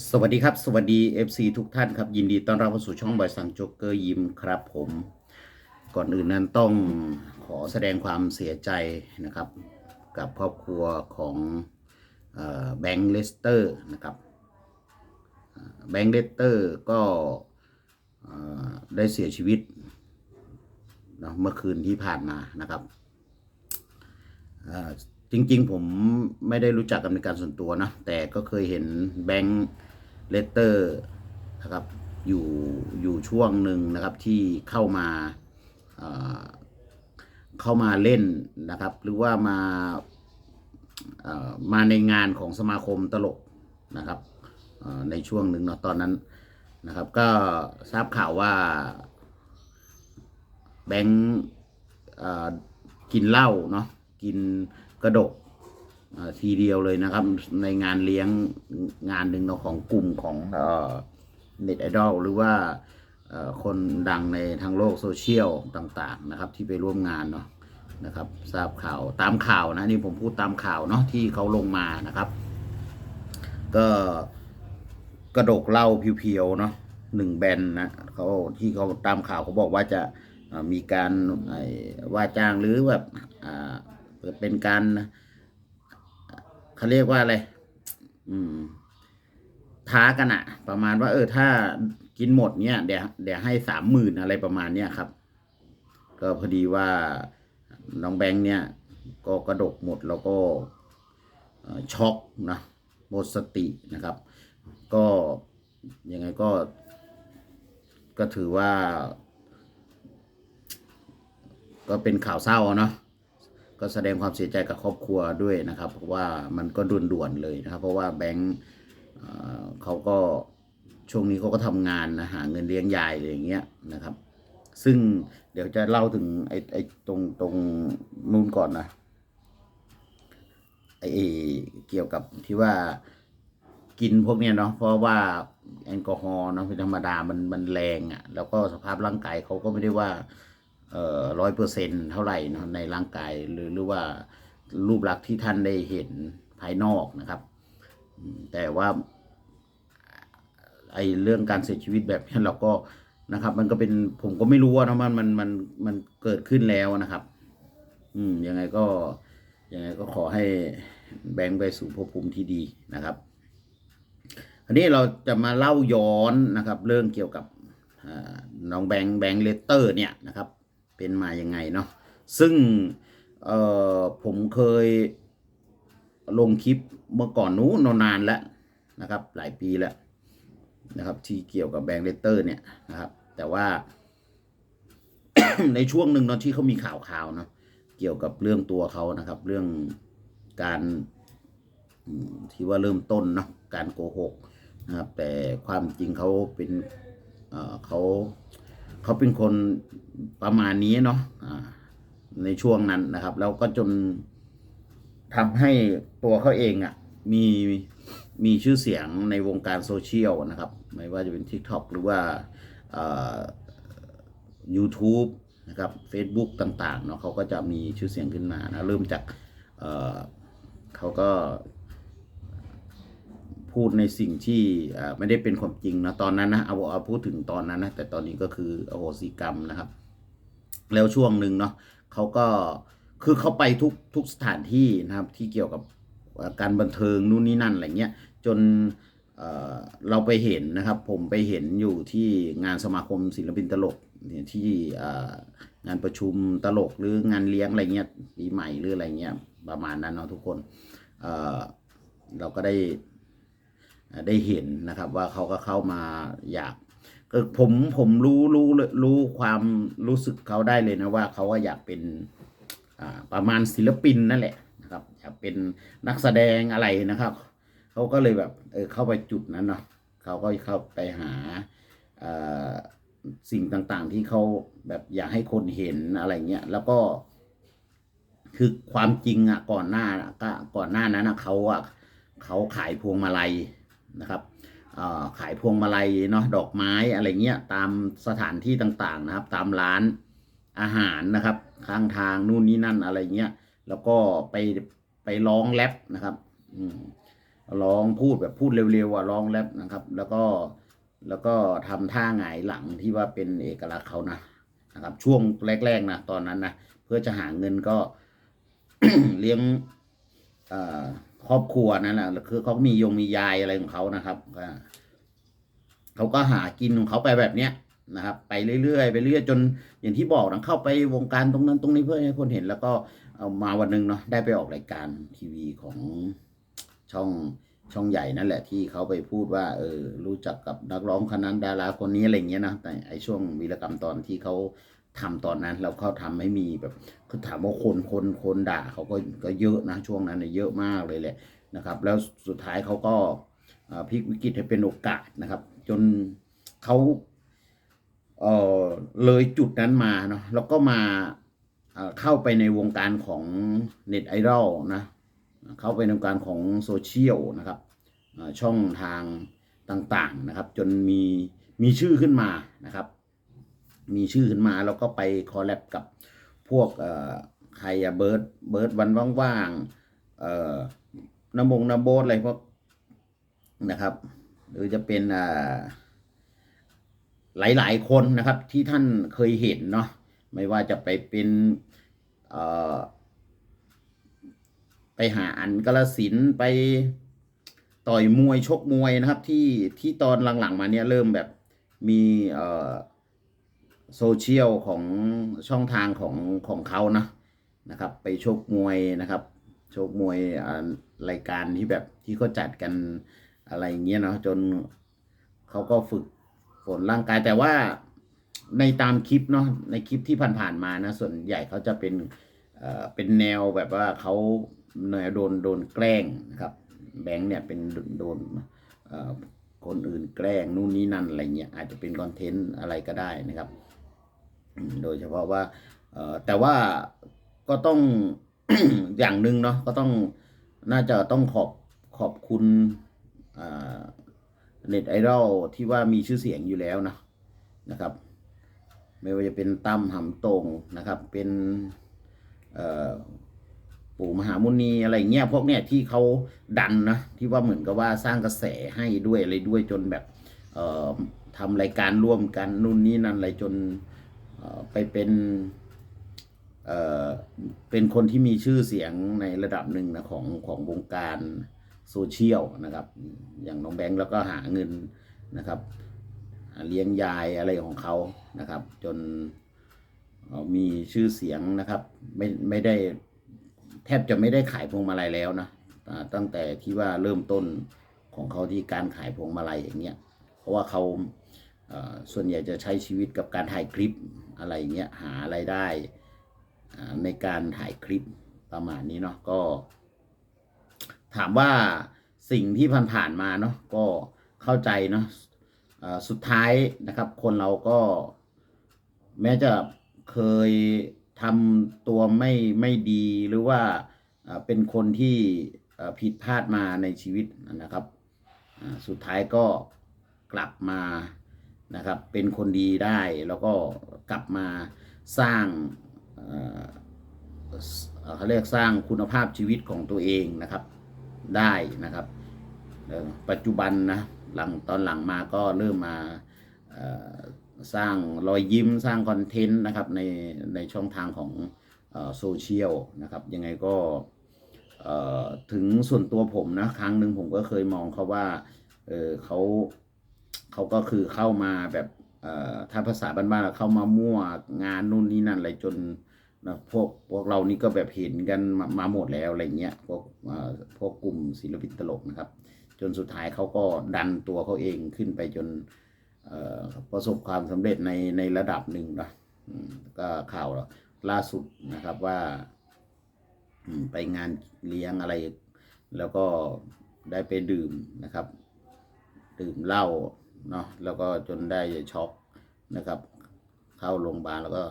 สวัสดีครับ สวัสดี FC ทุกท่านครับ ยินดีต้อนรับเข้าสู่ช่องบอยสังโจ๊กเกอร์ยิมครับผม ก่อนอื่นนั้นต้องขอแสดงความเสียใจนะครับ กับครอบครัวของแบงค์เลสเตอร์นะครับแบงค์เลสเตอร์ก็ได้เสียชีวิตเนอะเมื่อคืนที่ผ่านมานะครับจริงๆผมไม่ได้รู้จักกันเป็นการส่วนตัวนะแต่ก็เคยเห็นแบงค์ เลตเตอร์นะครับอยู่อยู่ช่วงหนึ่งนะครับที่เข้ามาเเข้ามาเล่นนะครับ หรือว่ามามาในงานของสมาคมตลกนะครับในช่วงหนึ่งเนาะตอนนั้นนะครับ ก็ทราบข่าวว่าแบงค์กินเหล้าเนาะกินกระดก ทีเดียวเลยนะครับ ในงานเลี้ยงงานหนึ่งเนาะของกลุ่มของเน็ตไอดอลหรือว่าเอ่อคนดังในทางโลกโซเชียลต่างๆนะครับ ที่ไปร่วมงานเนาะนะครับ ทราบข่าวตามข่าวนะนี่ผมพูดตามข่าวเนาะที่เขาลงมานะครับ ก็กระดกเหล้าเพียวๆเนาะหนึ่งแบนนะเขาที่เขาตามข่าวเขาบอกว่าจะมีการว่าจ้างหรือแบบอ่าเป็นการ เขาเรียกว่าอะไรอืมท้ากันอะประมาณว่า เออ ถ้ากินหมดเนี่ยเดี๋ยวเดี๋ยวให้สามหมื่นอะไรประมาณเนี้ยครับ ก็พอดีว่าน้องแบงค์เนี่ย ก็กระดกหมดแล้วก็ช็อกนะหมดสตินะครับ ก็ยังไงก็ ก็ถือว่า ก็เป็นข่าวเศร้าเนาะ ก็แสดงความเสียใจกับครอบครัวด้วยนะครับ เพราะว่ามันก็ด่วนๆเลยนะครับ เพราะว่าแบงค์เขาก็ช่วงนี้เขาก็ทำงานนะหาเงินเลี้ยงยายอะไรอย่างเงี้ยนะครับ ซึ่งเดี๋ยวจะเล่าถึงไอ้ไอ้ตรงตรงนู่นก่อนนะไอ้เกี่ยวกับที่ว่ากินพวกเนี้ยเนาะเพราะว่าแอลกอฮอล์เนาะเป็นธรรมดามันมันแรงอะ่ะ แล้วก็สภาพร่างกายเขาก็ไม่ได้ว่า ร้อยเปอร์เซ็นเท่าไหร่นะในร่างกายหรือหรือว่ารูปลักษณ์ที่ท่านได้เห็นภายนอกนะครับ แต่ว่าไอเรื่องการเสียชีวิตแบบนี้เราก็นะครับมันก็เป็นผมก็ไม่รู้ว่านะมันมันมันมันเกิดขึ้นแล้วนะครับ อืมยังไงก็ยังไงก็ขอให้แบงค์ไปสู่ภพภูมิที่ดีนะครับอันนี้เราจะมาเล่าย้อนนะครับ เรื่องเกี่ยวกับน้องแบงค์แบงค์เลตเตอร์เนี่ยนะครับ เป็นมาอยังไงเนาะซึ่งเอ่อผมเคยลงคลิปเมื่อก่อนนู้นนานแล้วนะครับ หลายปีแล้วนะครับ ที่เกี่ยวกับแบงค์เลตเตอร์เนี่ยนะครับ แต่ว่า ในช่วงหนึ่งเนาะที่เขามีข่าวข่าวเนาะเกี่ยวกับเรื่องตัวเขานะครับ เรื่องการที่ว่าเริ่มต้นเนาะการโกหกนะครับ แต่ความจริงเขาเป็นเขา เขาเป็นคนประมาณนี้เนาะในช่วงนั้นนะครับ แล้วก็จนทำให้ตัวเขาเองอะ่ะมีมีชื่อเสียงในวงการโซเชียลนะครับ ไม่ว่าจะเป็น TikTok หรือว่า YouTube นะครับ Facebook ต่างๆเนาะเขาก็จะมีชื่อเสียงขึ้นมานะ เริ่มจากเขาก็ พูดในสิ่งที่ไม่ได้เป็นความจริงนะตอนนั้นนะเอาเอาพูดถึงตอนนั้นนะแต่ตอนนี้ก็คืออโหสิกรรมนะครับ แล้วช่วงหนึ่งเนาะเขาก็คือเขาไปทุกทุกสถานที่นะครับที่เกี่ยวกับการบันเทิงนู่นนี่นั่นอะไรเงี้ยจนเเราไปเห็นนะครับ ผมไปเห็นอยู่ที่งานสมาคมศิลปินตลกที่งานประชุมตลกหรืองานเลี้ยงอะไรเงี้ยปีใหม่หรืออะไรเงี้ยประมาณนั้นเนาะทุกคนเเราก็ได้ ได้เห็นนะครับ ว่าเขาก็เข้ามาอยากก็ผมผมรู้รู้รู้ความรู้สึกเขาได้เลยนะว่าเขาว่าอยากเป็นประมาณศิลปินนั่นแหละนะครับอยากเป็นนักแสดงอะไรนะครับเขาก็เลยแบบเออเข้าไปจุดนั้นเนาะเขาก็เข้าไปหาสิ่งต่างๆ ที่เขาแบบอยากให้คนเห็นอะไรเงี้ยแล้วก็ คือความจริงอะก่อนหน้าก็ก่อนหน้านั้นอะเขาอะเขาขายพวงมาลัย นะครับขายพวงมาลัยเนาะดอกไม้อะไรเงี้ยตามสถานที่ต่างๆนะครับ ตามร้านอาหารนะครับ ข้างทางนู่นนี่นั่นอะไรเงี้ยแล้วก็ไปไปร้องแรปนะครับร้องพูดแบบพูดเร็วๆอะร้องแรปนะครับ แล้วก็แล้วก็ทำท่าหงายหลังที่ว่าเป็นเอกลักษณ์เขานะนะครับ ช่วงแรกๆนะตอนนั้นนะเพื่อจะหาเงินก็เลี้ยงอ่อค รอบครัวนั่นแหละคือเขามียงมียายอะไรของเขานะครับเขาก็หากินของเขาไปแบบเนี้ยนะครับ ไปเรื่อยๆไปเรื่อยจนอย่างที่บอกนะเข้าไปวงการตรงนั้นตรงนี้เพื่อให้คนเห็นแล้วก็เอามาวันหนึ่งเนาะได้ไปออกรายการทีวีของช่องช่องใหญ่นั่นแหละที่เขาไปพูดว่าเออรู้จักกับนักร้องคนนั้นดาราคนนี้อะไรอย่างเงี้ยนะแต่ไอช่วงวีรกรรมตอนที่เขา ทำตอนนั้นแล้วเขาทำให้มีแบบคือถามว่าคนคนคนด่าเขาก็ก็เยอะนะช่วงนั้นเนี่ยเยอะมากเลยแหละนะครับ แล้วสุดท้ายเขาก็พลิกวิกฤตให้เป็นโอกาสนะครับ จนเขาเออเลยจุดนั้นมาเนาะแล้วก็มาเข้าไปในวงการของเน็ตไอดอลนะเข้าไปในวงการของโซเชียลนะครับช่องทางต่างๆนะครับ จนมีมีชื่อขึ้นมานะครับ มีชื่อขึ้นมาแล้วก็ไปคอลแลบกับพวกใครอะเบิร์ดเบิร์ดวันว่างๆเอ่อนำมงนำโบสอะไรพวกนะครับ หรือจะเป็นหลายๆคนนะครับที่ท่านเคยเห็นเนาะไม่ว่าจะไปเป็นไปหาอันกระสินไปต่อยมวยชกมวยนะครับที่ที่ตอนหลังๆมาเนี่ยเริ่มแบบมีเโซเชียลของช่องทางของของเขานะนะครับ ไปชกมวยนะครับชกมวยรายการที่แบบที่เขาจัดกันอะไรเงี้ยเนาะจนเขาก็ฝึกฝนร่างกายแต่ว่าในตามคลิปเนาะในคลิปที่ผ่านๆมานะส่วนใหญ่เขาจะเป็นเอ่อเป็นแนวแบบว่าเขาเนยโดนโดนแกล้งนะครับแบงค์เนี่ยเป็นโดนคนอื่นแกล้งนู่นนี่นั่นอะไรเงี้ยอาจจะเป็นคอนเทนต์อะไรก็ได้นะครับ โดยเฉพาะว่าแต่ว่าก็ต้องอย่างหนึ่งเนาะก็ต้องน่าจะต้องขอบขอบคุณเน็ตไอดอลที่ว่ามีชื่อเสียงอยู่แล้วนะนะครับ ไม่ว่าจะเป็นตั้มหำโตงนะครับ เป็นปู่มหามุนีอะไรเงี้ยพวกเนี้ยที่เขาดันนะที่ว่าเหมือนกับว่าสร้างกระแสให้ด้วยอะไรด้วยจนแบบทำรายการร่วมกันนู่นนี่นั่นอะไรจน ไปเป็นเเป็นคนที่มีชื่อเสียงในระดับหนึ่งนะของของวงการโซเชียลนะครับ อย่างน้องแบงค์แล้วก็หาเงินนะครับ เลี้ยงยายอะไรของเขานะครับ จนมีชื่อเสียงนะครับ ไม่ไม่ได้แทบจะไม่ได้ขายพวงมาลัยแล้วนะตั้งแต่ที่ว่าเริ่มต้นของเขาที่การขายพวงมาลัยอย่างเงี้ยเพราะว่าเขาส่วนใหญ่จะใช้ชีวิตกับการถ่ายคลิป อะไรเงี้ยหาอะไรายได้ในการถ่ายคลิปประมาณนี้เนาะก็ ถามว่าสิ่งที่ผ่านๆมาเนาะก็เข้าใจเนาะสุดท้ายนะครับ คนเราก็แม้จะเคยทำตัวไม่ไม่ดีหรือว่าเป็นคนที่ผิดพลาดมาในชีวิตนะครับสุดท้ายก็กลับมานะครับ เป็นคนดีได้แล้วก็ กลับมาสร้างเขาเรียกสร้างคุณภาพชีวิตของตัวเองนะครับได้นะครับ ปัจจุบันนะหลังตอนหลังมาก็เริ่มมาสร้างรอยยิ้มสร้างคอนเทนต์นะครับในในช่องทางของโซเชียลนะครับยังไงก็ถึงส่วนตัวผมนะครั้งหนึ่งผมก็เคยมองเขาว่าเเขาเขาก็คือเข้ามาแบบ ถ้าภาษาบ้านๆเข้ามามั่วงานนู่นนี่นั่นอะไรจนนะพวกพวกเรานี่ก็แบบเห็นกันมามาหมดแล้วอะไรเงี้ยพวกพวกกลุ่มศิลปินตลกนะครับ จนสุดท้ายเขาก็ดันตัวเขาเองขึ้นไปจนประสบความสำเร็จในในระดับหนึ่งนะก็ข่าวล่าสุดนะครับว่าไปงานเลี้ยงอะไร แล้วก็ได้ไปดื่มนะครับ ดื่มเหล้า เนาะแล้วก็จนได้ช็อกนะครับ เข้าโรงพยาบาลแล้วก็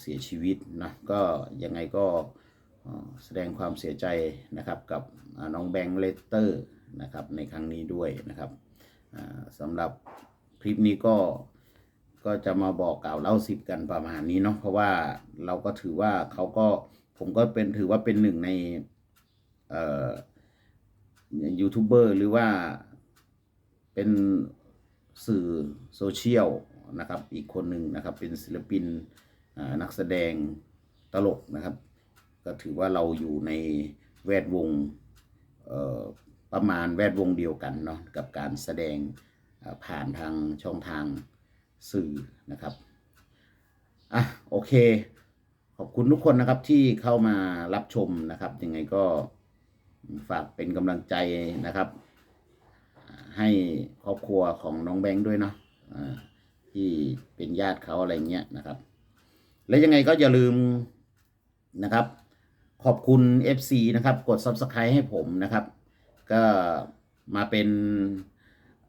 เสียชีวิตนะก็ยังไงก็แสดงความเสียใจนะครับกับน้องแบงค์เลสเตอร์นะครับในครั้งนี้ด้วยนะครับสำหรับคลิปนี้ก็ก็จะมาบอกกล่าวเล่าสิบกันประมาณนี้เนาะเพราะว่าเราก็ถือว่าเขาก็ผมก็เป็นถือว่าเป็นหนึ่งในยูทูบเบอร์หรือว่าเป็น สื่อโซเชียลนะครับอีกคนหนึ่งนะครับเป็นศิลปินนักแสดงตลกนะครับ ก็ถือว่าเราอยู่ในแวดวงประมาณแวดวงเดียวกันเนาะกับการแสดงผ่านทางช่องทางสื่อนะครับอะโอเค ขอบคุณทุกคนนะครับที่เข้ามารับชมนะครับยังไงก็ฝากเป็นกำลังใจนะครับ ให้ครอบครัวของน้องแบงค์ด้วยเนาะที่เป็นญาติเขาอะไรเงี้ยนะครับ และยังไงก็อย่าลืมนะครับ ขอบคุณ FC นะครับ กด Subscribe ให้ผมนะครับ ก็มาเป็น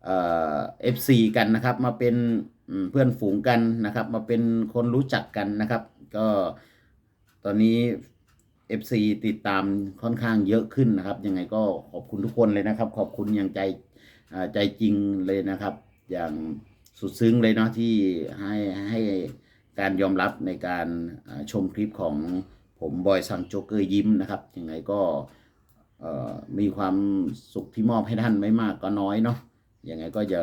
เอ่อ FC กันนะครับ มาเป็นเพื่อนฝูงกันนะครับ มาเป็นคนรู้จักกันนะครับ ก็ตอนนี้ FC ติดตามค่อนข้างเยอะขึ้นนะครับ ยังไงก็ขอบคุณทุกคนเลยนะครับ ขอบคุณอย่างใจ ใจจริงเลยนะครับ อย่างสุดซึ้งเลยเนาะที่ให้ให้การยอมรับในการชมคลิปของผมบอยซังโจกเกอร์ยิ้มนะครับยังไงก็มีความสุขที่มอบให้ท่านไม่มากก็น้อยเนาะยังไงก็อย่า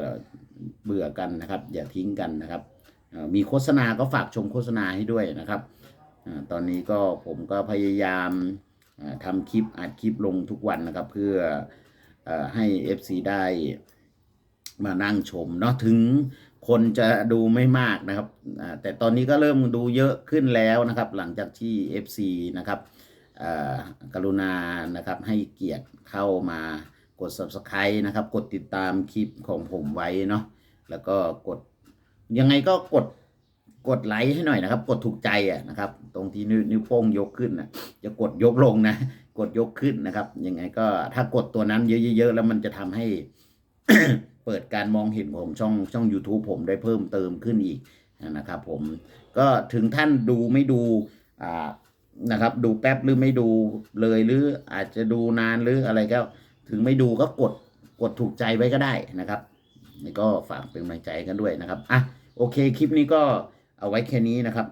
เบื่อกันนะครับ อย่าทิ้งกันนะครับ มีโฆษณาก็ฝากชมโฆษณาให้ด้วยนะครับ ตอนนี้ก็ผมก็พยายามทำคลิปอัดคลิปลงทุกวันนะครับ เพื่อ ให้ FC ได้มานั่งชมเนาะถึงคนจะดูไม่มากนะครับ แต่ตอนนี้ก็เริ่มดูเยอะขึ้นแล้วนะครับ หลังจากที่ FC นะครับอ่ากรุณานะครับให้เกียรติเข้ามากด Subscribe นะครับ กดติดตามคลิปของผมไว้เนาะแล้วก็กดยังไงก็กดกดไลค์ให้หน่อยนะครับ กดถูกใจอะนะครับ ตรงที่นิ้วนิ้วโป้งยกขึ้นนะจะกดยกลงนะ กดยกขึ้นนะครับยังไงก็ถ้ากดตัวนั้นเยอะๆแล้วมันจะทำให้ เปิดการมองเห็นผมช่องช่อง YouTube ผมได้เพิ่มเติมขึ้นอีกนะครับ ผมก็ถึงท่านดูไม่ดูอ่านะครับ ดูแป๊บหรือไม่ดูเลยหรืออาจจะดูนานหรืออะไรก็ ถึงไม่ดูก็กดกดถูกใจไว้ก็ได้นะครับนี่ก็ฝากเป็นกำลังใจกันด้วยนะครับอะโอเคคลิปนี้ก็เอาไว้แค่นี้นะครับ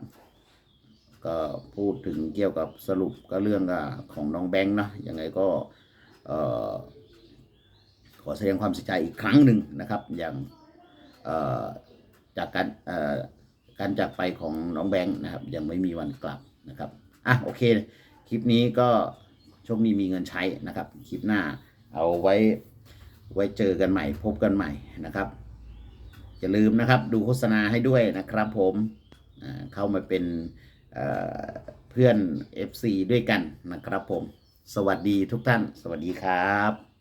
ก็พูดถึงเกี่ยวกับสรุปก็เรื่องของน้องแบงค์นะยังไงก็ขอแสดงความเสียใจอีกครั้งหนึ่งนะครับ อย่างจากการการจากไปของน้องแบงค์นะครับ ยังไม่มีวันกลับนะครับอะโอเค คลิปนี้ก็โชคดีมีเงินใช้นะครับ คลิปหน้าเอาไว้ไว้เจอกันใหม่พบกันใหม่นะครับ อย่าลืมนะครับดูโฆษณาให้ด้วยนะครับผมเข้ามาเป็น เพื่อน FC ด้วยกันนะครับผม สวัสดีทุกท่าน สวัสดีครับ